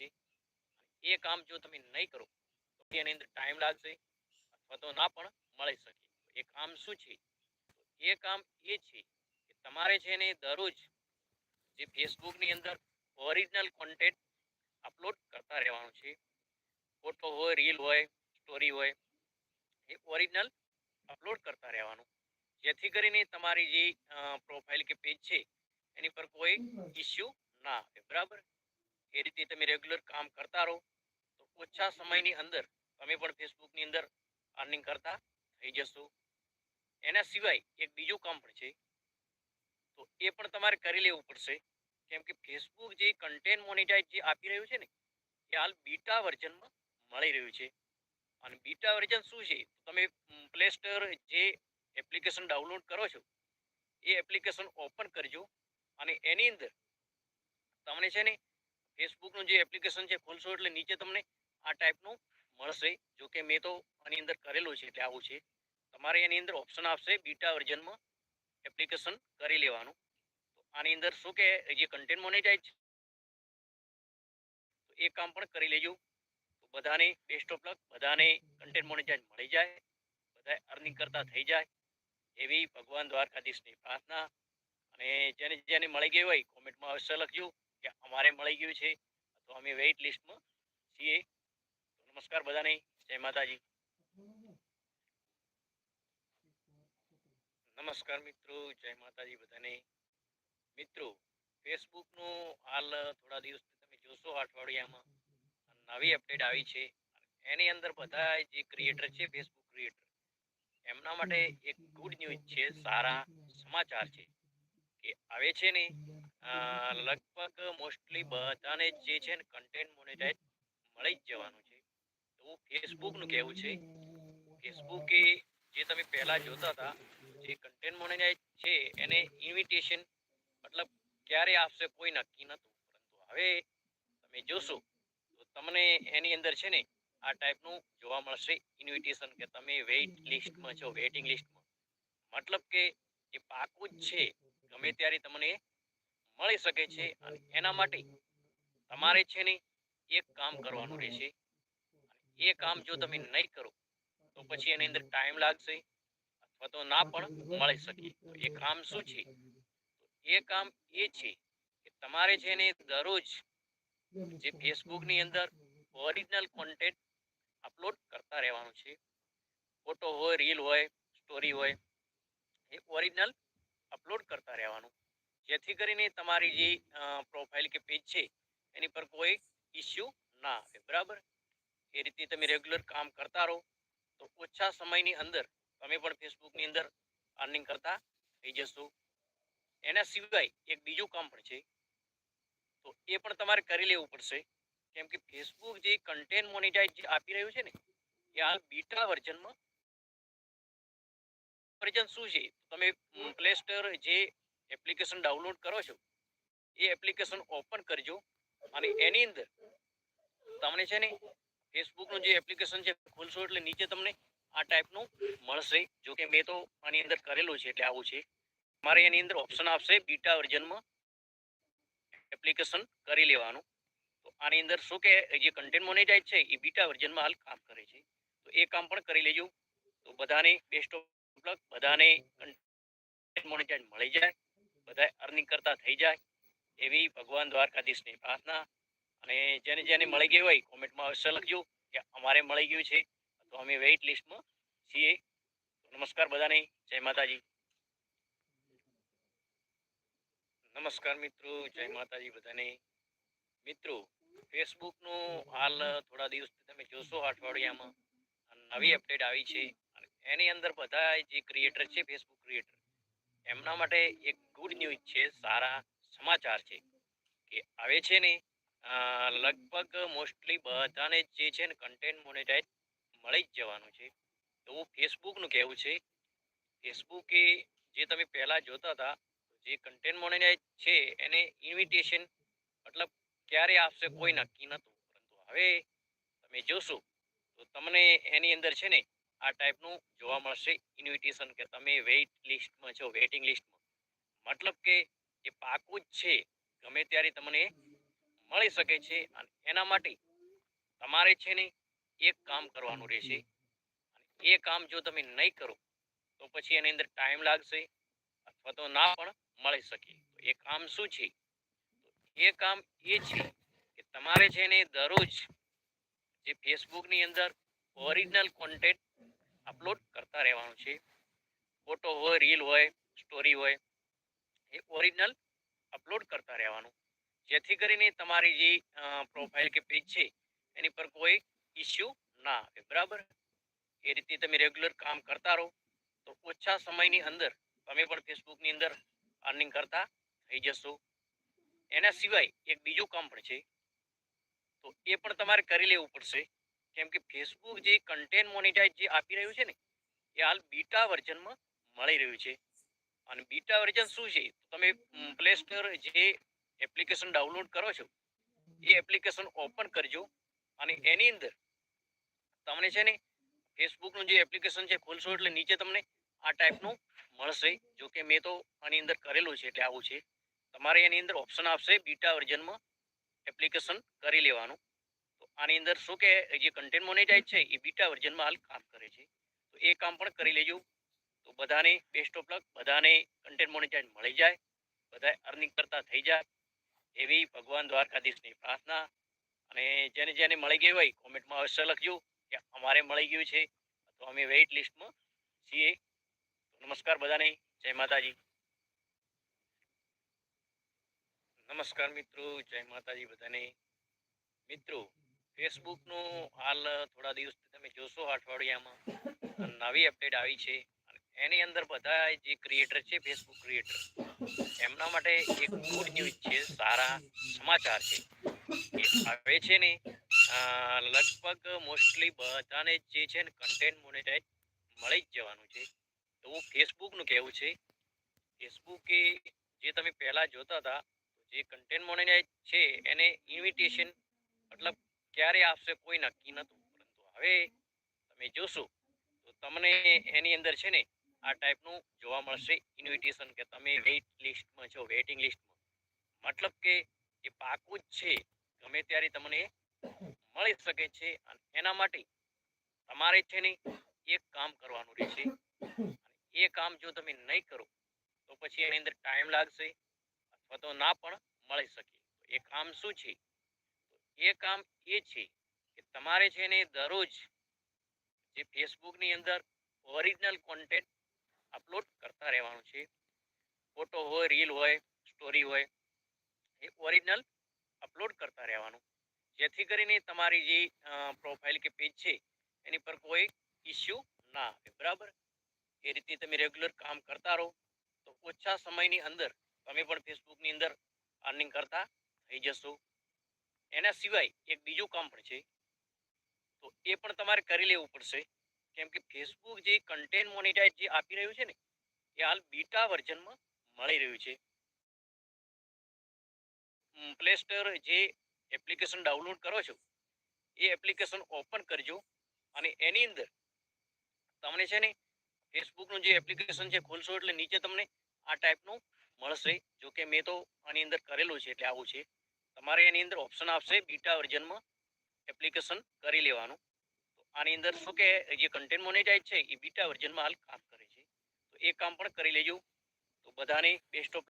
છે. એ કામ જો તમે નહીં કરો, તો એની અંદર ટાઈમ લાગશે અથવા તો ના પણ મળી શકે. એ કામ શું છે? એ કામ એ છે કે તમારે છે ને દરરોજ જે ફેસબુકની અંદર ઓરિજિનલ કોન્ટેન્ટ અપલોડ કરતા રહેવાનું છે. ફોટો હોય રીલ હોય સ્ટોરી હોય, એ ઓરિજિનલ અપલોડ કરતા રહેવાનું. જેથી કરીને તમારી જે પ્રોફાઇલ કે પેજ છે, એની પર કોઈ ઇસ્યુ ના આવે. બરાબર? એ રીતે તમે રેગ્યુલર કામ કરતા રહો, તો ઓછા સમયની અંદર તમે પણ ફેસબુકની અંદર અર્નિંગ કરતા થઈ જશો. એના સિવાય એક બીજું કામ પણ છે, તો એ પણ તમારે કરી લેવું પડશે. કેમ કે ફેસબુક જે કન્ટેન્ટ મોનિટાઇઝ જે આપી રહ્યું છે ને, એ હાલ બીટા વર્ઝનમાં મળી રહ્યું છે. અને બીટા વર્ઝન શું છે? તમે પ્લે સ્ટોર જે એપ્લિકેશન ડાઉનલોડ કરો છો, એ એપ્લિકેશન ઓપન કરજો. અને એની અંદર તમને છે ને ફેસબુકનું જે એપ્લિકેશન છે, ખોલશો એટલે નીચે તમને આ ટાઈપનું મળશે. જો કે મેં તો આની અંદર કરેલું છે એટલે આવું છે. તમારે એની અંદર ઓપ્શન આપશે બીટા વર્ઝનમાં એપ્લિકેશન કરી લેવાનું. તો આની અંદર શું કે જે કન્ટેન્ટ મોનેટાઈઝ છે એ કામ પણ કરી લેજો. તો બધાને બેસ્ટ ઓફ લક બધાને કન્ટેન્ટ મોનેટાઈઝ મળી જાય બધા અર્નિંગ કરતા થઈ જાય. એવી ભગવાન દ્વારકાધીશની પ્રાર્થના. અને જેને જેને મળી ગઈ હોય કોમેન્ટમાં અવશ્ય લખજો. કે અમારે મળી ગયું છે તો અમે વેઇટ લિસ્ટમાં છીએ. નમસ્કાર બધાને જય માતાજી. નમસ્કાર મિત્રો જય માતાજી બધાને. મિત્રો ફેસબુકનું હાલ થોડા દિવસથી તમે જોશો અઠવાડિયામાં નવી અપડેટ આવી છે. એની અંદર બધા જે ક્રિએટર છે ફેસબુક ક્રિએટર એમના માટે એક ગુડ ન્યૂઝ છે સારા સમાચાર છે. કે આવે છે ને અ, લગભગ મોસ્ટલી બધાને જે છે ને કન્ટેન્ટ મોનેટાઇઝ મળી જ જવાનું છે. તો ફેસબુકનું કહેવું છે? ફેસબુકે જે તમે પહેલા જોતા હતા, જે કન્ટેન્ટ મોનેટાઇઝ છે, એને ઇન્વિટેશન મતલબ ક્યારે આપશે કોઈ નક્કી નહોતું. પરંતુ હવે તમે જોશો, તો તમને એની અંદર છે ને આ ટાઈપનું જોવા મળશે ઇન્વિટેશન કે તમે વેઇટ લિસ્ટમાં છો વેઇટિંગ લિસ્ટમાં મતલબ કે એ પાકું જ છે, ગમે ત્યારે તમને મળી શકે છે અને એના માટે તમારે છે ને એક કામ કરવાનું રહેશે. એ કામ જો તમે નહીં કરો, તો પછી એની અંદર ટાઈમ લાગશે અથવા તો ના પણ મળી શકે. એ કામ શું છે? એ કામ એ છે કે તમારે છે ને દરરોજ જે ફેસબુકની અંદર ઓરિજિનલ કોન્ટેન્ટ અપલોડ કરતા રહેવાનું છે. ફોટો હોય રીલ હોય સ્ટોરી હોય, એ ઓરિજિનલ અપલોડ કરતા રહેવાનું. જેથી કરીને તમારી જે પ્રોફાઇલ કે પેજ છે એની પર કોઈ ઇસ્યુ ના આવે. બરાબર? એ રીતે તમે રેગ્યુલર કામ કરતા રહો. તો ઓછા સમયની અંદર તમે પણ ફેસબુકની અંદર અર્નિંગ કરતા થઈ જશો. એના સિવાય એક બીજું કામ પણ છે. તો એ પણ તમારે કરી લેવું પડશે. કેમ કે ફેસબુક જે કન્ટેન્ટ મોનિટાઇઝ જે આપી રહ્યું છે ને એ હાલ બીટા વર્ઝનમાં વર્ઝન શું છે? તમે પ્લે સ્ટોર જે એપ્લિકેશન ડાઉનલોડ કરો છો, એ એપ્લિકેશન ઓપન કરજો અને એની અંદર તમને છે ને ફેસબુકનું જે એપ્લિકેશન છે ખોલશો એટલે નીચે તમને આ ટાઈપનું મળશે. જો કે મેં તો આની અંદર કરેલું છે એટલે આવું છે. મારે એની અંદર ઓપ્શન આપશે બીટા વર્ઝનમાં એપ્લિકેશન કરી લેવાનું. તો આની અંદર શું કે જે કન્ટેન્ટ મોનેટાઇઝ છે એ બીટા વર્ઝનમાં હાલ કામ કરે છે. તો એ કામ પણ કરી લેજો. તો બધાને બેસ્ટ ઓફ લક બધાને મોનેટાઇઝ મળી જાય. બધા અર્નિંગ કરતા થઈ જાય એવી ભગવાન દ્વારકાધીશની પ્રાર્થના. અને જેને જેને મળી ગઈ હોય કોમેન્ટમાં અવશ્ય લખજો કે અમારે મળી ગયું છે. તો અમે વેઇટ લિસ્ટમાં છીએ. નમસ્કાર બધાને. જય માતાજી. નમસ્કાર મિત્રો. જય માતાજી બધાને. મિત્રો ફેસબુકનું હાલ થોડા દિવસથી તમે જોશો અઠવાડિયામાં. નવી અપડેટ આવી છે. અને એની અંદર બધા જે ક્રિએટર છે ફેસબુક ક્રિએટર એમના માટે એક ગુડ ન્યૂઝ છે, સારા સમાચાર છે કે આવે છે ને લગભગ મોસ્ટલી બધાને જે છે ને કન્ટેન્ટ મોનેટાઇઝ મળી જ જવાનું છે. તો ફેસબુકનું કહેવું છે ફેસબુકે જે તમે પહેલાં જોતા હતા, જે કન્ટેન્ટ મોનેટાઇઝ છે, એને ઇન્વિટેશન મતલબ ક્યારે આપશે કોઈ નક્કી નહોતું. પરંતુ હવે તમે જોશો, તો તમને એની અંદર છે ને, આ ટાઈપનું જોવા મળશે ઇન્વિટેશન કે તમે વેઇટ લિસ્ટમાં છો વેઇટિંગ લિસ્ટમાં મતલબ કે એ પાકું જ છે. ગમે ત્યારે તમને મળી શકે છે અને એના માટે તમારે છે ને એક કામ કરવાનું રહેશે. અને એ કામ જો તમે નહીં કરો, તો પછી એની અંદર ટાઈમ લાગશે અથવા તો ના પણ મળી શકે. તો એ કામ શું છે? એ કામ એ છે કે તમારે છે ને દરરોજ જે ફેસબુકની અંદર ઓરિજિનલ કોન્ટેન્ટ અપલોડ કરતા રહેવાનું છે. ફોટો હોય રીલ હોય સ્ટોરી હોય એ ઓરિજિનલ અપલોડ કરતા રહેવાનું. જેથી કરીને તમારી જે પ્રોફાઇલ કે પેજ છે, એની પર કોઈ ઇસ્યુ ના આવે. બરાબર? એ રીતે તમે રેગ્યુલર કામ કરતા રહો. તો ઓછા સમયની અંદર તમે પણ ફેસબુકની અંદર અર્નિંગ કરતા થઈ જશો. એના સિવાય એક બીજું કામ પણ છે. તો એ પણ તમારે કરી લેવું પડશે. કેમ કે ફેસબુક જે કન્ટેન્ટ મોનિટાઇઝ જે આપી રહ્યું છે ને, એ હાલ બીટા વર્ઝનમાં મળી રહ્યું છે. અને બીટા વર્ઝન શું છે? તમે પ્લે સ્ટોર જે એપ્લિકેશન ડાઉનલોડ કરો છો એ એપ્લિકેશન ઓપન કરજો અને એની અંદર તમને છે ને ફેસબુકનું જે એપ્લિકેશન છે ખોલશો એટલે નીચે તમને આ ટાઈપનું મળશે. જો કે મેં તો આની અંદર કરેલું છે એટલે આવું છે. તમારે એની અંદર ઓપ્શન આપશે બીટા વર્ઝનમાં એપ્લિકેશન કરી લેવાનું. તો આની અંદર શું કે જે કન્ટેન્ટ મોનેટાઇઝ છે એ બીટા વર્ઝનમાં હાલ કામ કરે છે. તો એ કામ પણ કરી લેજો. તો બધાને બેસ્ટ ઓફ લક બધાને કન્ટેન્ટ મોનિટાઈઝ મળી જાય બધા અર્નિંગ કરતા થઈ જાય એવી ભગવાન દ્વારકાધીશની પ્રાર્થના. અને જેને જેને મળી ગઈ હોય કોમેન્ટમાં અવશ્ય લખજો કે અમારે મળી ગયું છે. તો અમે વેઇટ લિસ્ટમાં છીએ. નમસ્કાર બધાને, જય માતાજી. નમસ્કાર મિત્રો, જય માતાજી બધાને. મિત્રો ફેસબુકનું હાલ થોડા દિવસથી તમે જોશો અઠવાડિયામાં. નવી અપડેટ આવી છે. એની અંદર બધા જે ક્રિએટર છે ફેસબુક ક્રિએટર એમના માટે એક ગુડ ન્યૂઝ છે, સારા સમાચાર છે. એ હવે છે ને લગભગ મોસ્ટલી બધાને જે છે ને કન્ટેન્ટ મોનેટાઇઝ મળી જ જવાનું છે. એવું ફેસબુકનું કહેવું છે ફેસબુકે જે તમે પહેલાં જોતા હતા, જે કન્ટેન્ટ મોનેટાઇઝ છે, એને ઇન્વિટેશન મતલબ ક્યારે આપશે કોઈ નક્કી નહોતું પરંતુ હવે તમે જોશો, તો તમને એની અંદર છે ને આ ટાઈપનું જોવા મળશે ઇન્વિટેશન કે તમે વેઇટ લિસ્ટમાં છો વેઇટિંગ લિસ્ટમાં મતલબ કે એ પાકું જ છે. ગમે ત્યારે તમને મળી શકે છે અને એના માટે તમારે છે ને એક કામ કરવાનું રહેશે. એ કામ જો તમે નહીં કરો, તો પછી એની અંદર ટાઈમ લાગશે અથવા તો ના પણ મળી શકે. એ કામ શું છે? એ કામ એ છે કે તમારે છે ને દરરોજ જે ફેસબુકની અંદર ઓરિજિનલ કોન્ટેન્ટ અપલોડ કરતા રહેવાનું છે. ફોટો હોય રીલ હોય સ્ટોરી હોય, એ ઓરિજિનલ અપલોડ કરતા રહેવાનું. જેથી કરીને તમારી જે પ્રોફાઇલ કે પેજ છે, એની પર કોઈ ઇસ્યુ ના આવે. બરાબર? એ રીતે તમે રેગ્યુલર કામ કરતા રહો. તો ઓછા સમયની અંદર તમે પણ ફેસબુકની અંદર અર્નિંગ કરતા થઈ જશો. એના સિવાય એક બીજું કામ પણ છે. તો એ પણ તમારે કરી લેવું પડશે. કેમ કે ફેસબુક જે કન્ટેન્ટ મોનિટાઇઝ જે આપી રહ્યું છે ને, એ હાલ બીટા વર્ઝનમાં મળી રહ્યું છે. પ્લે સ્ટોર જે એપ્લિકેશન ડાઉનલોડ કરો છો, એ એપ્લિકેશન ઓપન કરજો અને એની અંદર તમને છે ને ફેસબુકનું જે એપ્લિકેશન છે ખોલશો એટલે નીચે તમને આ ટાઈપનું મળશે. જો કે મેં તો આની અંદર કરેલું છે એટલે આવું છે. તમારે એની અંદર ઓપ્શન આપશે બીટા વર્ઝનમાં એપ્લિકેશન કરી લેવાનું. આની અંદર શું કે જે કન્ટેન્ટ મોનેટાઇઝ છે, એ બીટા વર્ઝનમાં હાલ કામ કરે છે. તો એ કામ પણ કરી લેજો. તો બધાને બેસ્ટ ઓફ